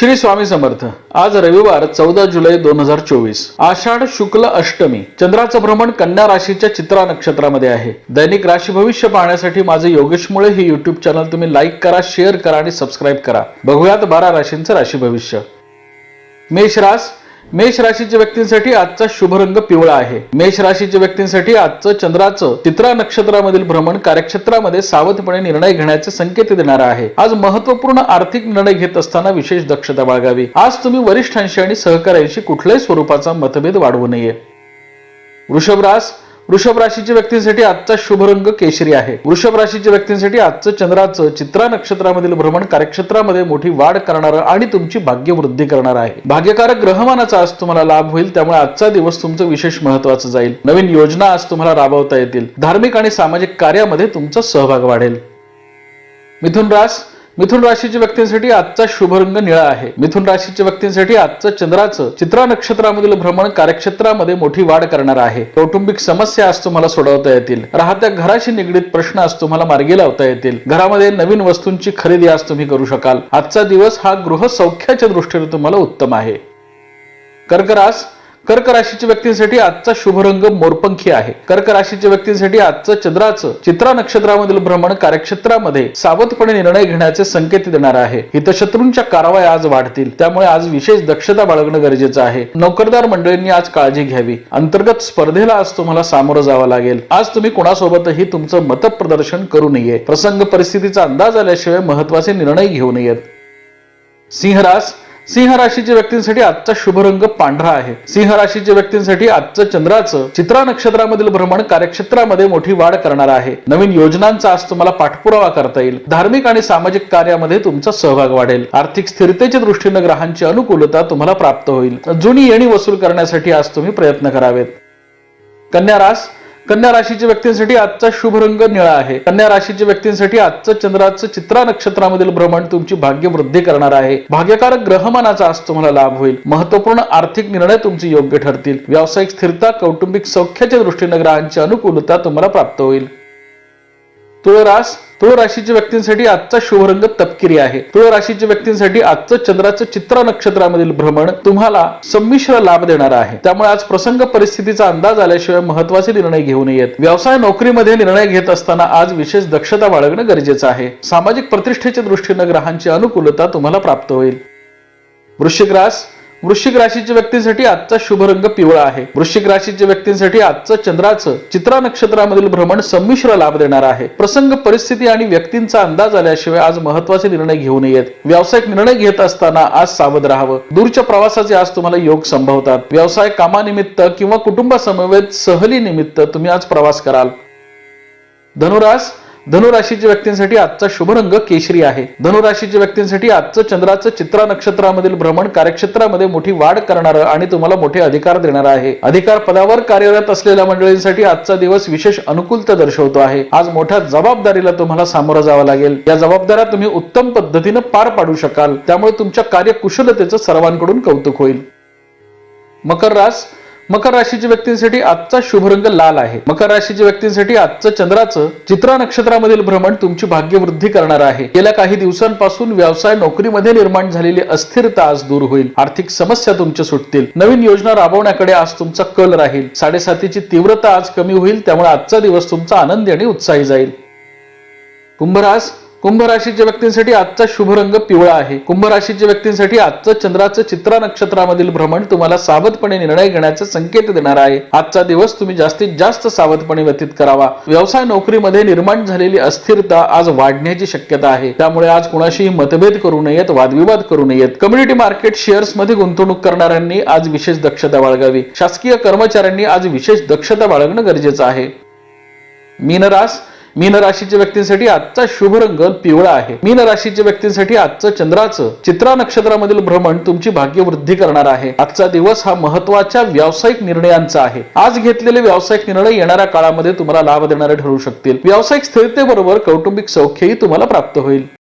श्री स्वामी समर्थ आज रविवार चौदा जुलै दोन हजार चोवीस. आषाढ शुक्ल अष्टमी चंद्राचं भ्रमण कन्या राशीच्या चित्रा नक्षत्रामध्ये आहे. दैनिक राशी भविष्य पाहण्यासाठी माझे योगेश मुळे हे युट्यूब चॅनल तुम्ही लाईक करा शेअर करा आणि सबस्क्राईब करा. बघूयात बारा राशींचं राशी भविष्य. मेष रास मेष राशीच्या व्यक्तींसाठी आजचा शुभ रंग पिवळा आहे. मेष राशीच्या व्यक्तींसाठी आजचं चंद्राचं चित्रा नक्षत्रामधील भ्रमण कार्यक्षेत्रामध्ये सावधपणे निर्णय घेण्याचे संकेत देणार आहे. आज महत्त्वपूर्ण आर्थिक निर्णय घेत असताना विशेष दक्षता बाळगावी. आज तुम्ही वरिष्ठांशी आणि सहकार्यांशी कुठल्याही स्वरूपाचा मतभेद वाढवू नये. वृषभ रास वृषभ राशीच्या व्यक्तींसाठी आजचा शुभ रंग केशरी आहे. वृषभ राशीच्या व्यक्तींसाठी आजचं चंद्राचं चित्रा नक्षत्रामधील भ्रमण कार्यक्षेत्रामध्ये मोठी वाढ करणारं आणि तुमची भाग्यवृद्धी करणार आहे. भाग्यकारक ग्रहमानाचा आज तुम्हाला लाभ होईल त्यामुळे आजचा दिवस तुमचं विशेष महत्वाचं जाईल. नवीन योजना आज तुम्हाला राबवता येतील. धार्मिक आणि सामाजिक कार्यामध्ये तुमचा सहभाग वाढेल. मिथुन रास मिथुन राशीच्या व्यक्तींसाठी आजचा शुभ रंग निळा आहे. मिथुन राशीच्या व्यक्तींसाठी आजचं चंद्राचं चित्रा नक्षत्रामधील भ्रमण कार्यक्षेत्रामध्ये मोठी वाढ करणार आहे. कौटुंबिक समस्या आज तुम्हाला सोडवता येतील. राहत्या घराशी निगडीत प्रश्न आज तुम्हाला मार्गी लावता येतील. घरामध्ये नवीन वस्तूंची खरेदी आज तुम्ही करू शकाल. आजचा दिवस हा गृह सौख्याच्या दृष्टीने तुम्हाला उत्तम आहे. कर्करास कर्क राशीच्या व्यक्तींसाठी आजचा शुभ रंग मोरपंखी आहे. कर्क राशीच्या व्यक्तींसाठी आजचं चंद्राचं चित्रा नक्षत्रामधील भ्रमण कार्यक्षेत्रामध्ये सावधपणे निर्णय घेण्याचे संकेत देणार आहे. हितशत्रूंच्या कारवाई आज वाढतील. त्यामुळे आज विशेष दक्षता बाळगणं गरजेचं आहे. नोकरदार मंडळींनी आज काळजी घ्यावी. अंतर्गत स्पर्धेला आज तुम्हाला सामोरं जावं लागेल. आज तुम्ही कोणासोबतही तुमचं मतप्रदर्शन करू नये. प्रसंग परिस्थितीचा अंदाज आल्याशिवाय महत्त्वाचे निर्णय घेऊ नयेत. सिंहरास सिंह राशीच्या व्यक्तींसाठी आजचा शुभ रंग पांढरा आहे. सिंह राशीच्या व्यक्तींसाठी आजचं चंद्राचं चित्रा नक्षत्रामधील भ्रमण कार्यक्षेत्रामध्ये मोठी वाढ करणार आहे. नवीन योजनांचा आज तुम्हाला पाठपुरावा करता येईल. धार्मिक आणि सामाजिक कार्यामध्ये तुमचा सहभाग वाढेल. आर्थिक स्थिरतेच्या दृष्टीने ग्रहांची अनुकूलता तुम्हाला प्राप्त होईल. जुनी येणी वसूल करण्यासाठी आज तुम्ही प्रयत्न करावेत. कन्या रास कन्या राशीच्या व्यक्तींसाठी आजचा शुभ रंग निळा आहे. कन्या राशीच्या व्यक्तींसाठी आजचं चंद्राचं चित्रा नक्षत्रामधील भ्रमण तुमची भाग्य वृद्धी करणार आहे. भाग्यकारक ग्रहमानाचा आज तुम्हाला लाभ होईल. महत्त्वपूर्ण आर्थिक निर्णय तुमचे योग्य ठरतील. व्यावसायिक स्थिरता कौटुंबिक सौख्याच्या दृष्टीने ग्रहांची अनुकूलता तुम्हाला प्राप्त होईल. तुळरास तुळ राशीच्या व्यक्तींसाठी आजचा शुभरंग तपकिरी आहे. तुळ राशीच्या व्यक्तींसाठी आजचं चंद्राचं चित्रा नक्षत्रामधील भ्रमण तुम्हाला संमिश्र लाभ देणार आहे. त्यामुळे आज प्रसंग परिस्थितीचा अंदाज आल्याशिवाय महत्त्वाचे निर्णय घेऊ नयेत. व्यवसाय नोकरीमध्ये निर्णय घेत असताना आज विशेष दक्षता बाळगणं गरजेचं आहे. सामाजिक प्रतिष्ठेच्या दृष्टीने ग्रहांची अनुकूलता तुम्हाला प्राप्त होईल. वृश्चिक रास वृश्चिक राशीच्या व्यक्तींसाठी आजचा शुभ रंग पिवळा आहे. वृश्चिक राशीच्या व्यक्तींसाठी आजचं चंद्राचं चित्रा नक्षत्रामधील भ्रमण संमिश्र लाभ देणार आहे. प्रसंग परिस्थिती आणि व्यक्तींचा अंदाज आल्याशिवाय आज महत्त्वाचे निर्णय घेऊ नयेत. व्यावसायिक निर्णय घेत असताना आज सावध राहावं. दूरच्या प्रवासाचे आज तुम्हाला योग संभवतात. व्यवसाय कामानिमित्त किंवा कुटुंबासमवेत सहली निमित्त तुम्ही आज प्रवास कराल. धनुरास धनुराशीच्या व्यक्तींसाठी आजचा शुभ रंग केशरी आहे. धनुराशीच्या व्यक्तींसाठी आजचं चंद्राचं चित्रा नक्षत्रामधील भ्रमण कार्यक्षेत्रामध्ये मोठी वाढ करणारं आणि तुम्हाला मोठे अधिकार देणार आहे. अधिकार पदावर कार्यरत असलेल्या मंडळींसाठी आजचा दिवस विशेष अनुकूलता दर्शवतो आहे. आज मोठ्या जबाबदारीला तुम्हाला सामोरं जावं लागेल. या जबाबदाऱ्या तुम्ही उत्तम पद्धतीनं पार पाडू शकाल. त्यामुळे तुमच्या कार्यकुशलतेचं सर्वांकडून कौतुक होईल. मकर रास मकर राशीच्या व्यक्तींसाठी आजचा शुभ रंग लाल आहे. मकर राशीच्या व्यक्तींसाठी आजचं चंद्राचं चित्रा नक्षत्रामधील भ्रमण तुमची भाग्यवृद्धी करणार आहे. गेल्या काही दिवसांपासून व्यवसाय नोकरीमध्ये निर्माण झालेली अस्थिरता आज दूर होईल. आर्थिक समस्या तुमच्या सुटतील. नवीन योजना राबवण्याकडे आज तुमचा कल राहील. साडेसातीची तीव्रता आज कमी होईल त्यामुळे आजचा दिवस तुमचा आनंदी आणि उत्साही जाईल. कुंभरास कुंभ राशीच्या व्यक्तींसाठी आजचा शुभ रंग पिवळा आहे. कुंभ राशीच्या व्यक्तींसाठी आजचं चंद्राचं चित्रा नक्षत्रामधील भ्रमण तुम्हाला सावधपणे निर्णय घेण्याचे संकेत देणार आहे. आजचा दिवस तुम्ही जास्तीत जास्त सावधपणे व्यतीत करावा. व्यवसाय नोकरीमध्ये निर्माण झालेली अस्थिरता आज वाढण्याची शक्यता आहे. त्यामुळे आज कुणाशीही मतभेद करू नयेत वादविवाद करू नयेत. कम्युनिटी मार्केट शेअर्समध्ये गुंतवणूक करणाऱ्यांनी आज विशेष दक्षता बाळगावी. शासकीय कर्मचाऱ्यांनी आज विशेष दक्षता बाळगणं गरजेचं आहे. मीनरास मीन राशीच्या व्यक्तींसाठी आजचा शुभ रंग पिवळा आहे. मीन राशीच्या व्यक्तींसाठी आजचं चंद्राचं चित्रा नक्षत्रामधील भ्रमण तुमची भाग्यवृद्धी करणार आहे. आजचा दिवस हा महत्त्वाच्या व्यावसायिक निर्णयांचा आहे. आज घेतलेले व्यावसायिक निर्णय येणाऱ्या काळामध्ये तुम्हाला लाभ देणारे ठरू शकतील. व्यावसायिक स्थिरतेबरोबर कौटुंबिक सौख्यही तुम्हाला प्राप्त होईल.